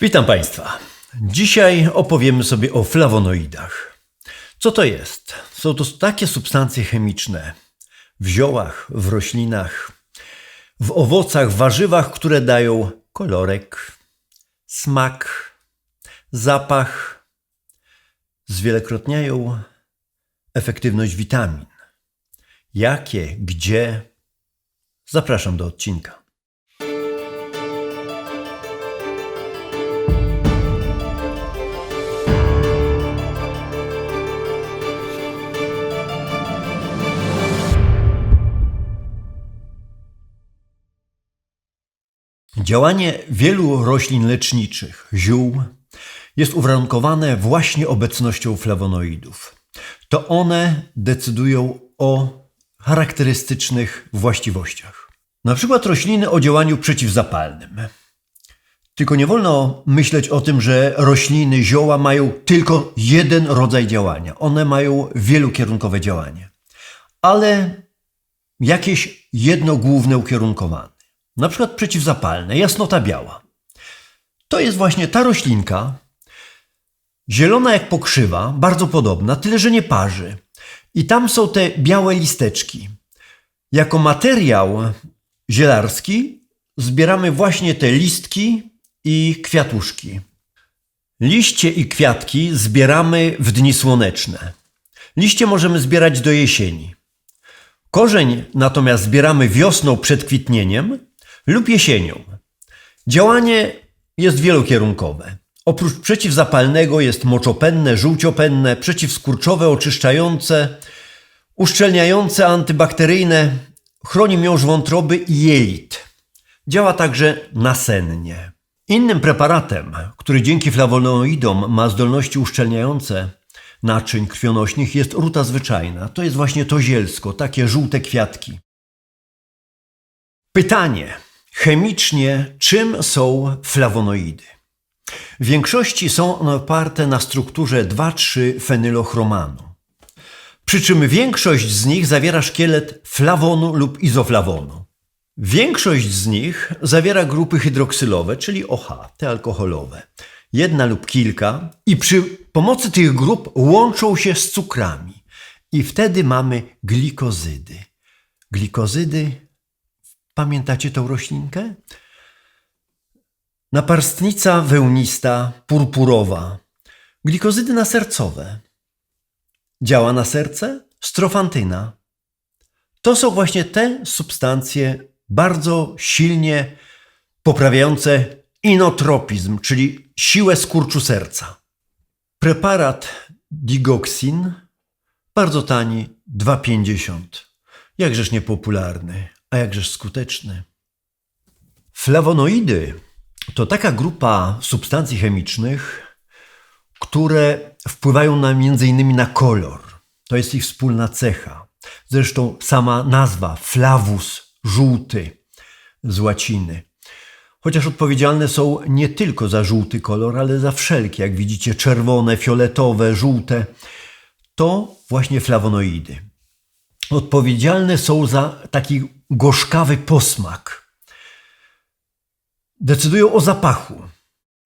Witam Państwa. Dzisiaj opowiemy sobie o flawonoidach. Co to jest? Są to takie substancje chemiczne w ziołach, w roślinach, w owocach, warzywach, które dają kolorek, smak, zapach, zwielokrotniają efektywność witamin. Jakie, gdzie? Zapraszam do odcinka. Działanie wielu roślin leczniczych, ziół, jest uwarunkowane właśnie obecnością flawonoidów. To one decydują o charakterystycznych właściwościach. Na przykład rośliny o działaniu przeciwzapalnym. Tylko nie wolno myśleć o tym, że rośliny, zioła mają tylko jeden rodzaj działania. One mają wielokierunkowe działanie. Ale jakieś jedno główne ukierunkowane. Na przykład przeciwzapalne, jasnota biała. To jest właśnie ta roślinka, zielona jak pokrzywa, bardzo podobna, tyle że nie parzy. I tam są te białe listeczki. Jako materiał zielarski zbieramy właśnie te listki i kwiatuszki. Liście i kwiatki zbieramy w dni słoneczne. Liście możemy zbierać do jesieni. Korzeń natomiast zbieramy wiosną przed kwitnieniem lub jesienią. Działanie jest wielokierunkowe. Oprócz przeciwzapalnego jest moczopenne, żółciopenne, przeciwskurczowe, oczyszczające, uszczelniające, antybakteryjne, chroni miąższ wątroby i jelit. Działa także nasennie. Innym preparatem, który dzięki flawonoidom ma zdolności uszczelniające naczyń krwionośnych jest ruta zwyczajna. To jest właśnie to zielsko, takie żółte kwiatki. Pytanie. Chemicznie czym są flawonoidy? W większości są one oparte na strukturze 2,3 fenylochromanu. Przy czym większość z nich zawiera szkielet flawonu lub izoflawonu. Większość z nich zawiera grupy hydroksylowe, czyli OH, te alkoholowe. Jedna lub kilka i przy pomocy tych grup łączą się z cukrami. I wtedy mamy glikozydy. Glikozydy Pamiętacie tą roślinkę? Naparstnica wełnista, purpurowa. Glikozydy nasercowe. Działa na serce? Strofantyna. To są właśnie te substancje bardzo silnie poprawiające inotropizm, czyli siłę skurczu serca. Preparat digoxin bardzo tani, 2,50. Jakżeż niepopularny a jakżeż skuteczny. Flawonoidy to taka grupa substancji chemicznych, które wpływają na między innymi na kolor. To jest ich wspólna cecha. Zresztą sama nazwa flavus, żółty z łaciny. Chociaż odpowiedzialne są nie tylko za żółty kolor, ale za wszelkie, jak widzicie, czerwone, fioletowe, żółte, to właśnie flawonoidy. Odpowiedzialne są za taki gorzkawy posmak. Decydują o zapachu.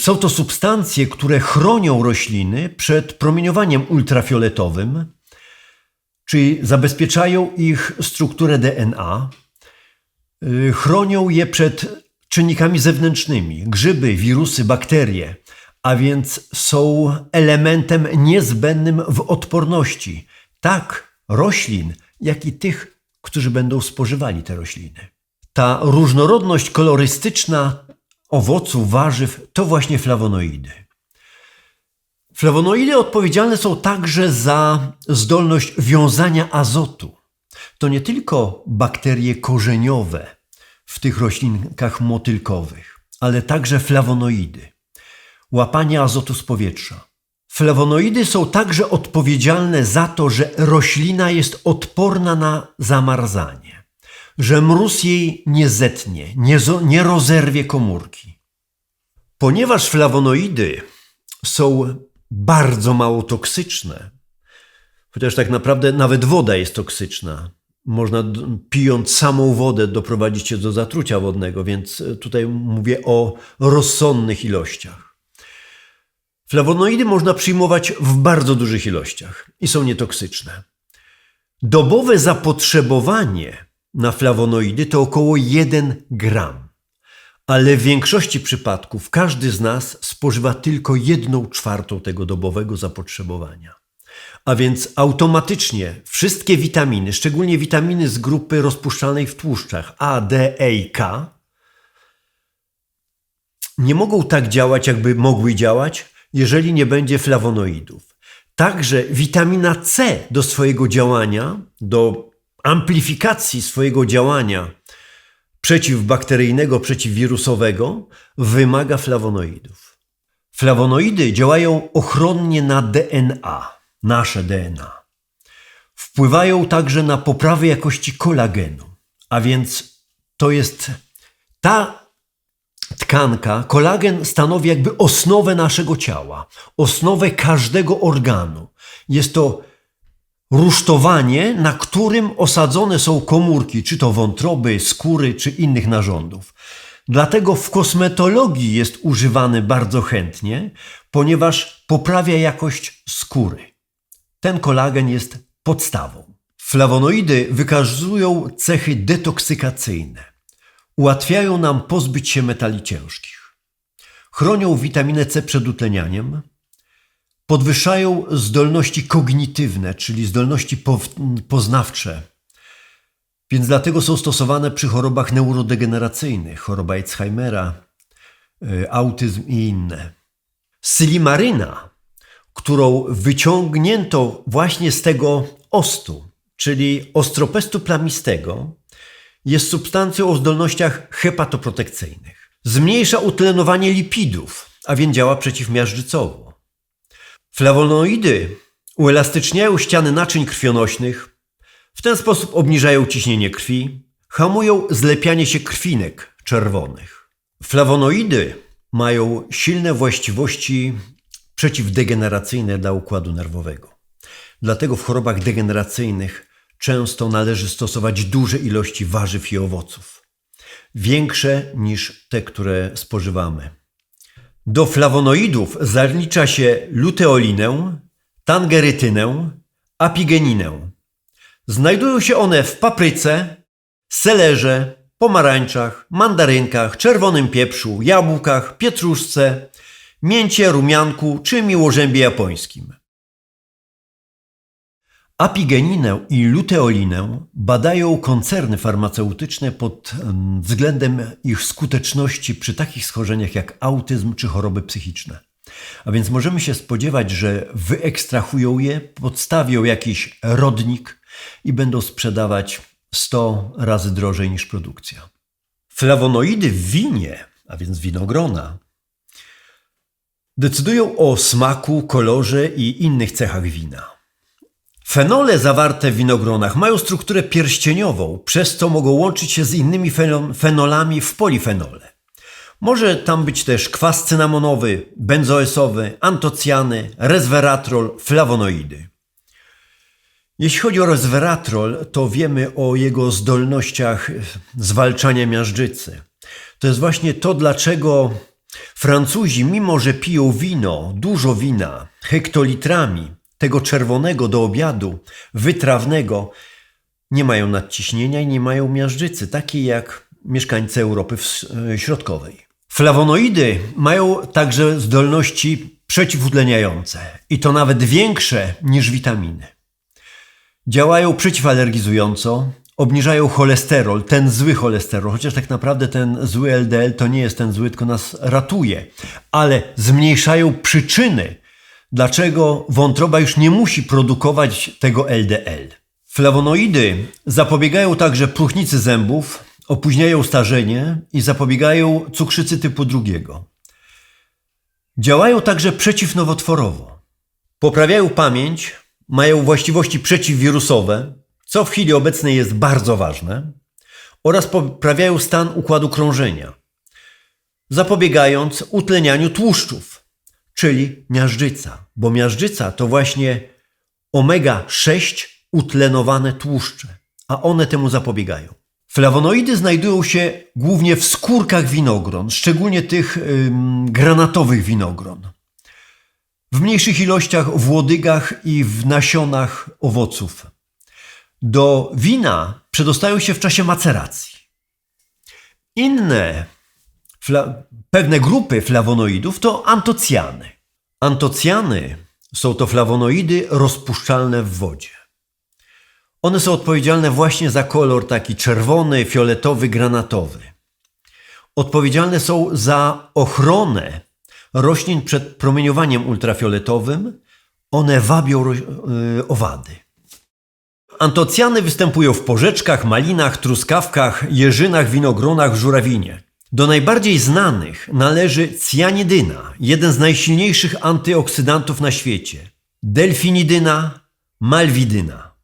Są to substancje, które chronią rośliny przed promieniowaniem ultrafioletowym, czyli zabezpieczają ich strukturę DNA, y, chronią je przed czynnikami zewnętrznymi, grzyby, wirusy, bakterie, a więc są elementem niezbędnym w odporności tak roślin, jak i tych którzy będą spożywali te rośliny. Ta różnorodność kolorystyczna owoców, warzyw to właśnie flawonoidy. Flawonoidy odpowiedzialne są także za zdolność wiązania azotu. To nie tylko bakterie korzeniowe w tych roślinkach motylkowych, ale także flawonoidy. Łapanie azotu z powietrza. Flawonoidy są także odpowiedzialne za to, że roślina jest odporna na zamarzanie, że mróz jej nie zetnie, nie, nie rozerwie komórki. Ponieważ flawonoidy są bardzo mało toksyczne, chociaż tak naprawdę nawet woda jest toksyczna. Można pijąc samą wodę doprowadzić się do zatrucia wodnego, więc tutaj mówię o rozsądnych ilościach. Flawonoidy można przyjmować w bardzo dużych ilościach i są nietoksyczne. Dobowe zapotrzebowanie na flawonoidy to około 1 gram, ale w większości przypadków każdy z nas spożywa tylko 1 czwartą tego dobowego zapotrzebowania. A więc automatycznie wszystkie witaminy, szczególnie witaminy z grupy rozpuszczalnej w tłuszczach A, D, E i K, nie mogą tak działać, jakby mogły działać, jeżeli nie będzie flawonoidów. Także witamina C do swojego działania, do amplifikacji swojego działania przeciwbakteryjnego, przeciwwirusowego, wymaga flawonoidów. Flawonoidy działają ochronnie na DNA, nasze DNA. Wpływają także na poprawę jakości kolagenu, a więc to jest ta tkanka, kolagen stanowi jakby osnowę naszego ciała, osnowę każdego organu. Jest to rusztowanie, na którym osadzone są komórki, czy to wątroby, skóry, czy innych narządów. Dlatego w kosmetologii jest używany bardzo chętnie, ponieważ poprawia jakość skóry. Ten kolagen jest podstawą. Flawonoidy wykazują cechy detoksykacyjne. Ułatwiają nam pozbyć się metali ciężkich. Chronią witaminę C przed utlenianiem. Podwyższają zdolności kognitywne, czyli zdolności poznawcze. Więc dlatego są stosowane przy chorobach neurodegeneracyjnych, choroba Alzheimera, y, autyzm i inne. Silimaryna, którą wyciągnięto właśnie z tego ostu, czyli ostropestu plamistego, jest substancją o zdolnościach hepatoprotekcyjnych. Zmniejsza utlenowanie lipidów, a więc działa przeciwmiażdżycowo. Flawonoidy uelastyczniają ściany naczyń krwionośnych, w ten sposób obniżają ciśnienie krwi, hamują zlepianie się krwinek czerwonych. Flawonoidy mają silne właściwości przeciwdegeneracyjne dla układu nerwowego. Dlatego w chorobach degeneracyjnych często należy stosować duże ilości warzyw i owoców, większe niż te, które spożywamy. Do flawonoidów zalicza się luteolinę, tangerytynę, apigeninę. Znajdują się one w papryce, selerze, pomarańczach, mandarynkach, czerwonym pieprzu, jabłkach, pietruszce, mięcie, rumianku czy miłożębie japońskim. Apigeninę i luteolinę badają koncerny farmaceutyczne pod względem ich skuteczności przy takich schorzeniach jak autyzm czy choroby psychiczne. A więc możemy się spodziewać, że wyekstrahują je, podstawią jakiś rodnik i będą sprzedawać 100 razy drożej niż produkcja. Flawonoidy w winie, a więc winogrona, decydują o smaku, kolorze i innych cechach wina. Fenole zawarte w winogronach mają strukturę pierścieniową, przez co mogą łączyć się z innymi fenolami w polifenole. Może tam być też kwas cynamonowy, benzoesowy, antocjany, resveratrol, flawonoidy. Jeśli chodzi o resveratrol, to wiemy o jego zdolnościach zwalczania miażdżycy. To jest właśnie to, dlaczego Francuzi, mimo że piją wino, dużo wina, hektolitrami, tego czerwonego do obiadu, wytrawnego, nie mają nadciśnienia i nie mają miażdżycy, takiej jak mieszkańcy Europy e, Środkowej. Flawonoidy mają także zdolności przeciwutleniające i to nawet większe niż witaminy. Działają przeciwalergizująco, obniżają cholesterol, ten zły cholesterol, chociaż tak naprawdę ten zły LDL to nie jest ten zły, tylko nas ratuje, ale zmniejszają przyczyny dlaczego wątroba już nie musi produkować tego LDL. Flawonoidy zapobiegają także próchnicy zębów, opóźniają starzenie i zapobiegają cukrzycy typu drugiego. Działają także przeciwnowotworowo. Poprawiają pamięć, mają właściwości przeciwwirusowe, co w chwili obecnej jest bardzo ważne, oraz poprawiają stan układu krążenia, zapobiegając utlenianiu tłuszczów czyli miażdżyca, bo miażdżyca to właśnie omega-6 utlenowane tłuszcze, a one temu zapobiegają. Flawonoidy znajdują się głównie w skórkach winogron, szczególnie tych granatowych winogron. w mniejszych ilościach w łodygach i w nasionach owoców. Do wina przedostają się w czasie maceracji. Inne pewne grupy flawonoidów to antocjany. Antocjany są to flawonoidy rozpuszczalne w wodzie. One są odpowiedzialne właśnie za kolor taki czerwony, fioletowy, granatowy. Odpowiedzialne są za ochronę roślin przed promieniowaniem ultrafioletowym. One wabią yy, owady. Antocjany występują w porzeczkach, malinach, truskawkach, jeżynach, winogronach, żurawinie. Do najbardziej znanych należy cjanidyna, jeden z najsilniejszych antyoksydantów na świecie. Delfinidyna, malwidyna.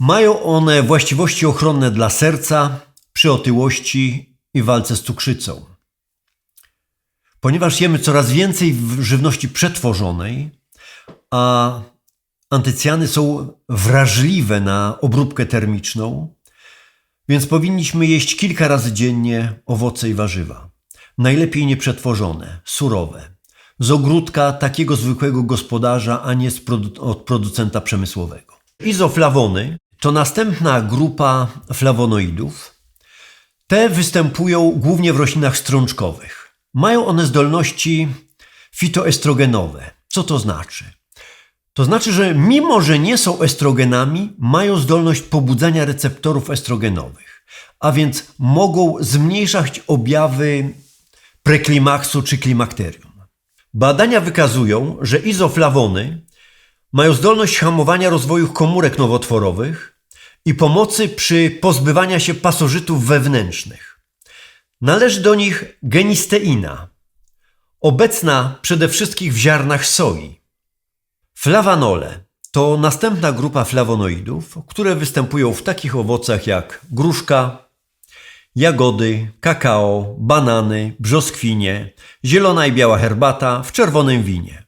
Mają one właściwości ochronne dla serca, przy otyłości i walce z cukrzycą. Ponieważ jemy coraz więcej żywności przetworzonej, a antycjany są wrażliwe na obróbkę termiczną, więc powinniśmy jeść kilka razy dziennie owoce i warzywa. Najlepiej nieprzetworzone, surowe. Z ogródka takiego zwykłego gospodarza, a nie produ- od producenta przemysłowego. Izoflawony to następna grupa flawonoidów. Te występują głównie w roślinach strączkowych. Mają one zdolności fitoestrogenowe. Co to znaczy? To znaczy, że mimo, że nie są estrogenami, mają zdolność pobudzania receptorów estrogenowych, a więc mogą zmniejszać objawy preklimaksu czy klimakterium. Badania wykazują, że izoflawony mają zdolność hamowania rozwoju komórek nowotworowych i pomocy przy pozbywaniu się pasożytów wewnętrznych. Należy do nich genisteina, obecna przede wszystkim w ziarnach soi. Flawanole to następna grupa flawonoidów, które występują w takich owocach jak gruszka, jagody, kakao, banany, brzoskwinie, zielona i biała herbata w czerwonym winie.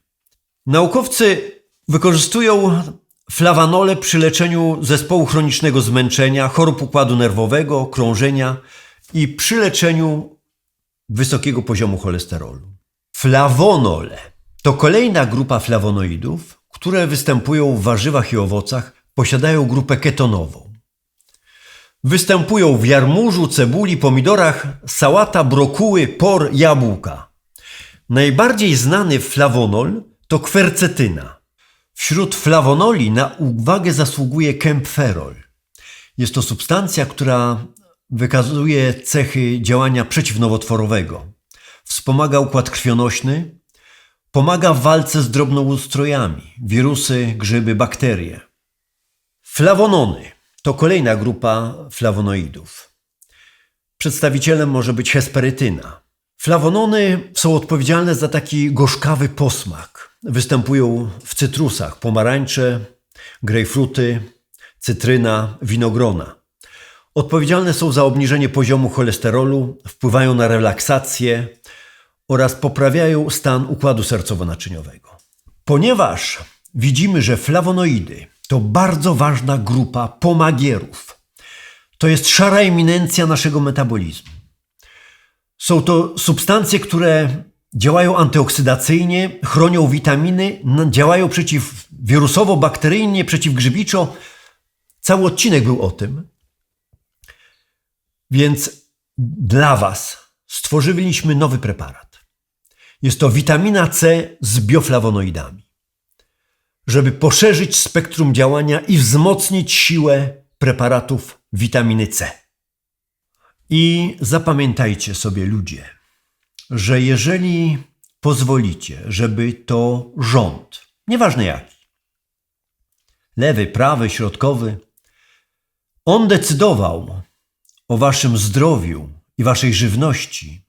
Naukowcy wykorzystują flawanole przy leczeniu zespołu chronicznego zmęczenia, chorób układu nerwowego, krążenia i przy leczeniu wysokiego poziomu cholesterolu. Flawonole to kolejna grupa flawonoidów, które występują w warzywach i owocach, posiadają grupę ketonową. Występują w jarmużu, cebuli, pomidorach, sałata, brokuły, por, jabłka. Najbardziej znany flawonol to kwercetyna. Wśród flawonoli na uwagę zasługuje kempferol. Jest to substancja, która wykazuje cechy działania przeciwnowotworowego. Wspomaga układ krwionośny, pomaga w walce z drobnoustrojami, wirusy, grzyby, bakterie. Flawonony to kolejna grupa flawonoidów. Przedstawicielem może być hesperytyna. Flawonony są odpowiedzialne za taki gorzkawy posmak. Występują w cytrusach, pomarańcze, grejpfruty, cytryna, winogrona. Odpowiedzialne są za obniżenie poziomu cholesterolu, wpływają na relaksację oraz poprawiają stan układu sercowo-naczyniowego. Ponieważ widzimy, że flawonoidy to bardzo ważna grupa pomagierów, to jest szara eminencja naszego metabolizmu. Są to substancje, które działają antyoksydacyjnie, chronią witaminy, działają przeciwwirusowo-bakteryjnie, przeciwgrzybiczo. Cały odcinek był o tym. Więc dla Was stworzyliśmy nowy preparat. Jest to witamina C z bioflawonoidami, żeby poszerzyć spektrum działania i wzmocnić siłę preparatów witaminy C. I zapamiętajcie sobie, ludzie, że jeżeli pozwolicie, żeby to rząd, nieważne jaki, lewy, prawy, środkowy, on decydował o waszym zdrowiu i waszej żywności,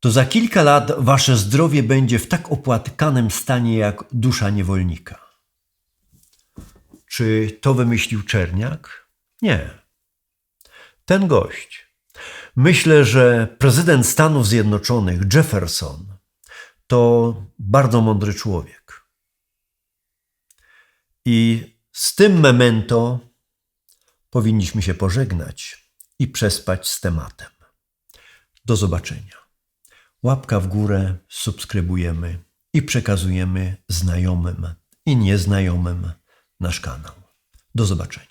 to za kilka lat wasze zdrowie będzie w tak opłatkanym stanie jak dusza niewolnika. Czy to wymyślił Czerniak? Nie. Ten gość. Myślę, że prezydent Stanów Zjednoczonych Jefferson to bardzo mądry człowiek. I z tym memento powinniśmy się pożegnać i przespać z tematem. Do zobaczenia. Łapka w górę, subskrybujemy i przekazujemy znajomym i nieznajomym nasz kanał. Do zobaczenia.